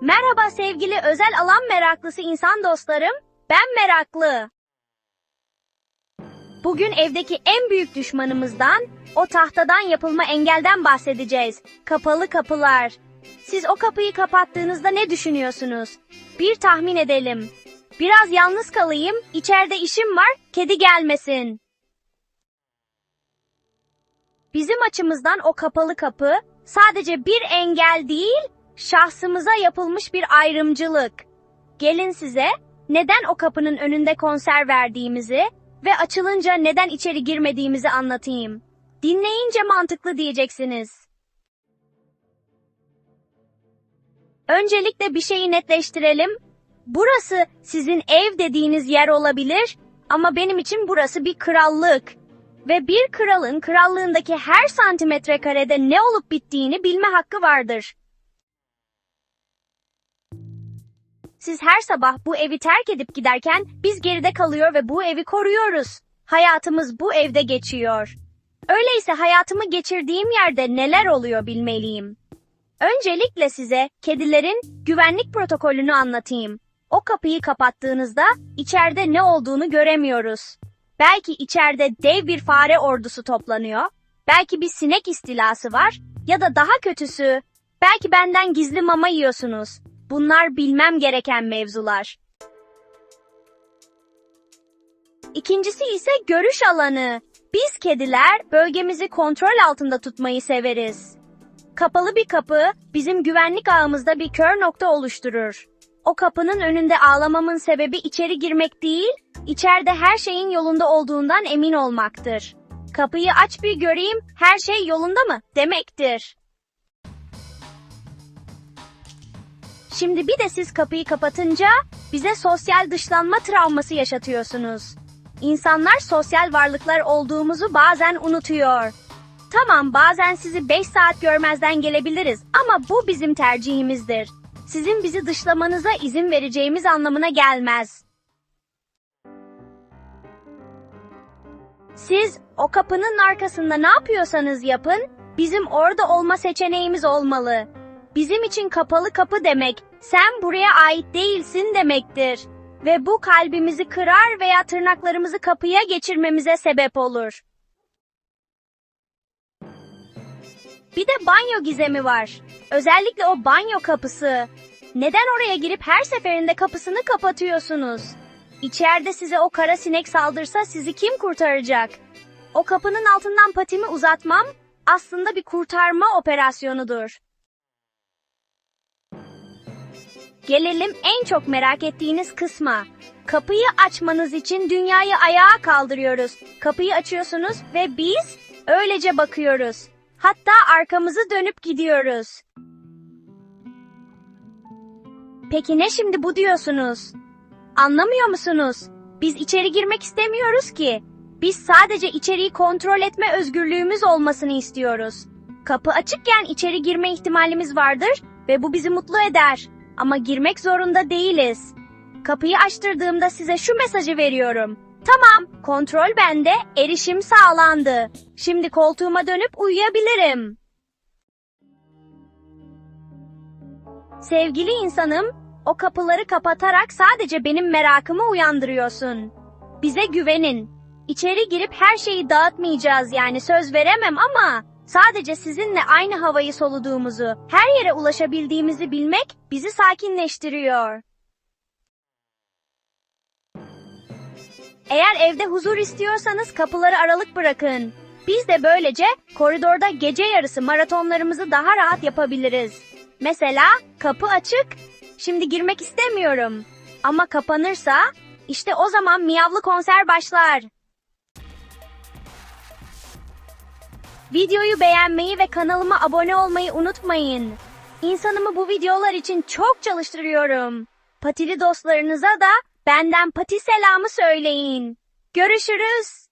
Merhaba sevgili özel alan meraklısı insan dostlarım. Ben meraklı. Bugün evdeki en büyük düşmanımızdan, o tahtadan yapılma engelden bahsedeceğiz. Kapalı kapılar. Siz o kapıyı kapattığınızda ne düşünüyorsunuz? Bir tahmin edelim. Biraz yalnız kalayım, içeride işim var, kedi gelmesin. Bizim açımızdan o kapalı kapı sadece bir engel değil, şahsımıza yapılmış bir ayrımcılık. Gelin size neden o kapının önünde konser verdiğimizi ve açılınca neden içeri girmediğimizi anlatayım. Dinleyince mantıklı diyeceksiniz. Öncelikle bir şeyi netleştirelim. Burası sizin ev dediğiniz yer olabilir ama benim için burası bir krallık. Ve bir kralın krallığındaki her santimetre karede ne olup bittiğini bilme hakkı vardır. Siz her sabah bu evi terk edip giderken biz geride kalıyor ve bu evi koruyoruz. Hayatımız bu evde geçiyor. Öyleyse hayatımı geçirdiğim yerde neler oluyor bilmeliyim. Öncelikle size kedilerin güvenlik protokolünü anlatayım. O kapıyı kapattığınızda içeride ne olduğunu göremiyoruz. Belki içeride dev bir fare ordusu toplanıyor, belki bir sinek istilası var ya da daha kötüsü, belki benden gizli mama yiyorsunuz. Bunlar bilmem gereken mevzular. İkincisi ise görüş alanı. Biz kediler bölgemizi kontrol altında tutmayı severiz. Kapalı bir kapı bizim güvenlik ağımızda bir kör nokta oluşturur. O kapının önünde ağlamamın sebebi içeri girmek değil, içeride her şeyin yolunda olduğundan emin olmaktır. Kapıyı aç bir göreyim, her şey yolunda mı demektir. Şimdi bir de siz kapıyı kapatınca bize sosyal dışlanma travması yaşatıyorsunuz. İnsanlar sosyal varlıklar olduğumuzu bazen unutuyor. Tamam bazen sizi 5 saat görmezden gelebiliriz ama bu bizim tercihimizdir. Sizin bizi dışlamanıza izin vereceğimiz anlamına gelmez. Siz o kapının arkasında ne yapıyorsanız yapın, bizim orada olma seçeneğimiz olmalı. Bizim için kapalı kapı demek, sen buraya ait değilsin demektir. Ve bu kalbimizi kırar veya tırnaklarımızı kapıya geçirmemize sebep olur. Bir de banyo gizemi var. Özellikle o banyo kapısı. Neden oraya girip her seferinde kapısını kapatıyorsunuz? İçeride size o kara sinek saldırsa sizi kim kurtaracak? O kapının altından patimi uzatmam aslında bir kurtarma operasyonudur. Gelelim en çok merak ettiğiniz kısma. Kapıyı açmanız için dünyayı ayağa kaldırıyoruz. Kapıyı açıyorsunuz ve biz öylece bakıyoruz. Hatta arkamızı dönüp gidiyoruz. Peki ne şimdi bu diyorsunuz? Anlamıyor musunuz? Biz içeri girmek istemiyoruz ki. Biz sadece içeriği kontrol etme özgürlüğümüz olmasını istiyoruz. Kapı açıkken içeri girme ihtimalimiz vardır ve bu bizi mutlu eder. Ama girmek zorunda değiliz. Kapıyı açtırdığımda size şu mesajı veriyorum. Tamam, kontrol bende, erişim sağlandı. Şimdi koltuğuma dönüp uyuyabilirim. Sevgili insanım, o kapıları kapatarak sadece benim merakımı uyandırıyorsun. Bize güvenin. İçeri girip her şeyi dağıtmayacağız yani söz veremem ama sadece sizinle aynı havayı soluduğumuzu, her yere ulaşabildiğimizi bilmek bizi sakinleştiriyor. Eğer evde huzur istiyorsanız kapıları aralık bırakın. Biz de böylece koridorda gece yarısı maratonlarımızı daha rahat yapabiliriz. Mesela kapı açık, şimdi girmek istemiyorum. Ama kapanırsa işte o zaman miyavlı konser başlar. Videoyu beğenmeyi ve kanalıma abone olmayı unutmayın. İnsanımı bu videolar için çok çalıştırıyorum. Patili dostlarınıza da benden pati selamı söyleyin. Görüşürüz.